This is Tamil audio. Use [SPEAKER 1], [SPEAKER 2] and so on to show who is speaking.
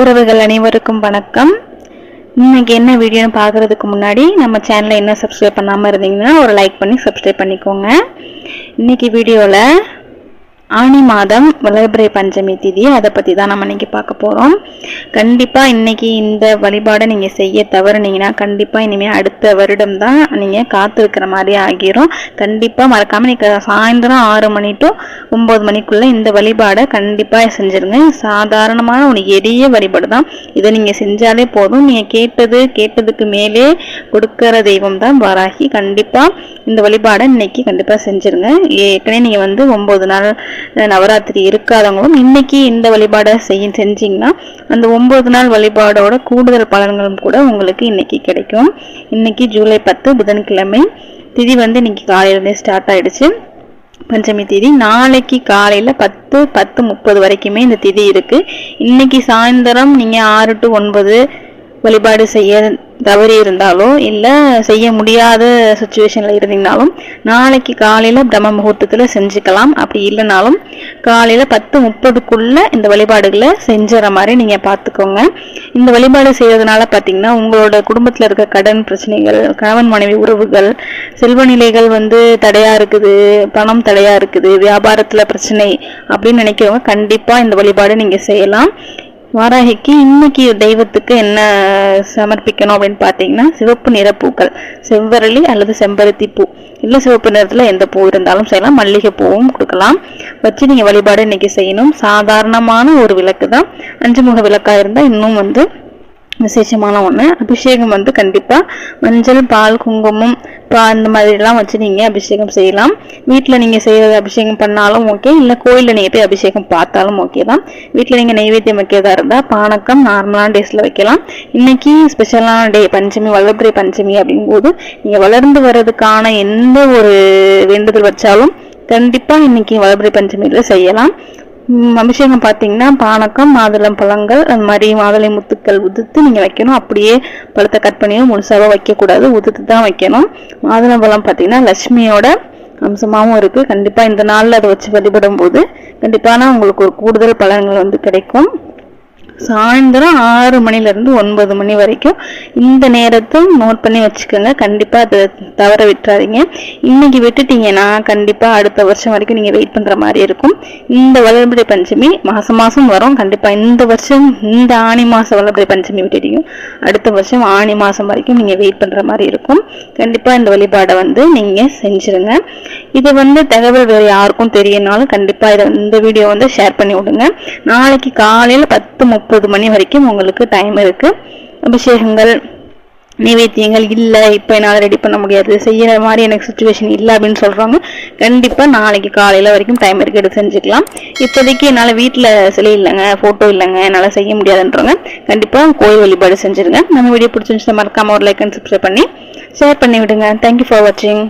[SPEAKER 1] உறவுகள் அனைவருக்கும் வணக்கம். இன்னைக்கு என்ன வீடியோன்னு பார்க்குறதுக்கு முன்னாடி நம்ம சேனலை என்ன சப்ஸ்கிரைப் பண்ணாமல் இருந்தீங்கன்னா ஒரு லைக் பண்ணி சப்ஸ்கிரைப் பண்ணிக்கோங்க. இன்னைக்கு வீடியோவில் ஆனி மாதம் வளர்பிறை பஞ்சமி திதி அதை பற்றி தான் நம்ம இன்றைக்கி பார்க்க போகிறோம் கண்டிப்பாக இன்றைக்கி இந்த வழிபாடை நீங்கள் செய்ய தவறுனீங்கன்னா கண்டிப்பாக இனிமேல் அடுத்த வருடம் தான் நீங்கள் காத்திருக்கிற மாதிரி ஆகிரும். கண்டிப்பாக மறக்காமல் நீங்கள் சாயந்தரம் ஆறு மணி டு ஒம்பது மணிக்குள்ளே இந்த வழிபாடை கண்டிப்பாக செஞ்சுருங்க. சாதாரணமான ஒரு எளிய வழிபாடு தான் இதை நீங்கள் செஞ்சாலே போதும். நீங்கள் கேட்டது கேட்டதுக்கு மேலே கொடுக்கிற தெய்வம் தான் வராகி. கண்டிப்பாக இந்த வழிபாடை இன்னைக்கு கண்டிப்பாக செஞ்சுருங்க. ஏற்கனவே நீங்கள் வந்து ஒம்பது நாள் நவராத்திரி இருக்காதவங்களும் இன்னைக்கு இந்த வழிபாடை செய்ய செஞ்சீங்கன்னா அந்த ஒன்பது நாள் வழிபாடோட கூடுதல் பலன்களும் கூட உங்களுக்கு இன்னைக்கு கிடைக்கும். இன்னைக்கு ஜூலை பத்து புதன்கிழமை. திதி வந்து இன்னைக்கு காலையிலேருந்தே ஸ்டார்ட் ஆயிடுச்சு. பஞ்சமி திதி. நாளைக்கு காலையில் பத்து பத்து முப்பது வரைக்குமே இந்த திதி இருக்குது இன்னைக்கு சாயந்தரம் நீங்கள் ஆறு டு ஒன்பது வழிபாடு செய்ய தவறி இருந்தாலோ இல்லை செய்ய முடியாத சுச்சுவேஷனில் இருந்தீங்கனாலும் நாளைக்கு காலையில் பிரம்ம முகூர்த்தத்தில் செஞ்சுக்கலாம். அப்படி இல்லைனாலும் காலையில் பத்து முப்பதுக்குள்ளே இந்த வழிபாடுகளை செஞ்சுற மாதிரி நீங்கள் பார்த்துக்கோங்க. இந்த வழிபாடு செய்கிறதுனால பார்த்தீங்கன்னா உங்களோட குடும்பத்தில் இருக்க கடன் பிரச்சனைகள் கணவன் மனைவி உறவுகள் செல்வ நிலைகள் வந்து தடையாக இருக்குது பணம் தடையாக இருக்குது வியாபாரத்தில் பிரச்சனை அப்படின்னு நினைக்கிறவங்க கண்டிப்பாக இந்த வழிபாடு நீங்கள் செய்யலாம். வாராகிக்கு இன்னைக்கு தெய்வத்துக்கு என்ன சமர்ப்பிக்கணும் அப்படின்னு பார்த்தீங்கன்னா சிவப்பு நிற பூக்கள். செவ்வரளி அல்லது செம்பருத்தி பூ. இல்லை சிவப்பு நிறத்தில் எந்த பூ இருந்தாலும் செய்யலாம். மல்லிகை பூவும் கொடுக்கலாம். வச்சு நீங்கள் வழிபாடு இன்னைக்கு செய்யணும். சாதாரணமான ஒரு விளக்கு தான் அஞ்சு முக விளக்காக இருந்தால் இன்னும் வந்து விசேஷமான ஒன்று அபிஷேகம் வந்து கண்டிப்பாக மஞ்சள் பால் குங்குமம் பா இந்த மாதிரிலாம் வச்சு நீங்கள் அபிஷேகம் செய்யலாம். வீட்டில் நீங்கள் செய்கிறது அபிஷேகம் பண்ணாலும் ஓகே இல்லை கோயிலில் நீங்கள் போய் அபிஷேகம் பார்த்தாலும் ஓகே தான். வீட்டில் நீங்கள் நைவேத்தியம் வைக்கிறதா இருந்தால் பானக்கம் நார்மலான டேஸில் வைக்கலாம். இன்றைக்கி ஸ்பெஷலான டே பஞ்சமி வளர்பிறை பஞ்சமி அப்படிங்கும்போது நீங்கள் வளர்ந்து வர்றதுக்கான எந்த ஒரு வேண்டுதல் வச்சாலும் கண்டிப்பாக இன்றைக்கி வளர்பிறை பஞ்சமியில் செய்யலாம். அபிஷேகம் பார்த்தீங்கன்னா பானக்கம் மாதுளம் பழங்கள் அந்த மாதிரி மாதுளை முத்துக்கள் உதிர்த்து நீங்கள் வைக்கணும். அப்படியே பழத்தை கட் பண்ணியும் முழுசாக வைக்கக்கூடாது. உதிர்த்து தான் வைக்கணும். மாதுளம் பழம் பார்த்தீங்கன்னா லட்சுமியோட அம்சமாகவும் இருக்குது கண்டிப்பாக இந்த நாளில் அதை வச்சு வழிபடும் போது கண்டிப்பான உங்களுக்கு ஒரு கூடுதல் பலன்கள் வந்து கிடைக்கும். சாயந்தரம் ஆறு மணிலேருந்து ஒன்பது மணி வரைக்கும் இந்த நேரத்தும் நோட் பண்ணி வச்சுக்கோங்க. கண்டிப்பாக அதை தவற விட்டுறாதீங்க. இன்னைக்கு விட்டுட்டீங்கன்னா கண்டிப்பாக அடுத்த வருஷம் வரைக்கும் நீங்கள் வெயிட் பண்ணுற மாதிரி இருக்கும். இந்த வளர்பிறை பஞ்சமி மாதம் மாதம் வரும். கண்டிப்பாக இந்த வருஷம் இந்த ஆணி மாதம் வளர்பிறை பஞ்சமி விட்டுட்டீங்க. அடுத்த வருஷம் ஆணி மாதம் வரைக்கும் நீங்கள் வெயிட் பண்ணுற மாதிரி இருக்கும். கண்டிப்பாக இந்த வழிபாடை வந்து நீங்கள் செஞ்சுருங்க. இது வந்து தகவல் வேறு யாருக்கும் தெரியனாலும் கண்டிப்பாக இதை இந்த வீடியோ வந்து ஷேர் பண்ணி விடுங்க. நாளைக்கு காலையில் பத்து முப்பது மணி வரைக்கும் உங்களுக்கு டைம் இருக்குது அபிஷேகங்கள் நிவேத்தியங்கள் இல்லை இப்போ என்னால் ரெடி பண்ண முடியாது. செய்கிற மாதிரி எனக்கு சுச்சுவேஷன் இல்லை அப்படின்னு சொல்கிறவங்க கண்டிப்பாக நாளைக்கு காலையில் வரைக்கும் டைம் இருக்கு. எடுத்து செஞ்சுக்கலாம். இப்போதைக்கு என்னால் வீட்டில் சிலை இல்லைங்க ஃபோட்டோ இல்லைங்க. என்னால் செய்ய முடியாதுன்றவங்க கண்டிப்பாக கோயில் வழிபாடு செஞ்சுருங்க. நம்ம வீடியோ பிடிச்சிருந்துச்சு மறக்காமல் ஒரு லைக் அண்ட் சப்ஸ்கிரைப் பண்ணி ஷேர் பண்ணி விடுங்க. தேங்க்யூ ஃபார் வாட்சிங்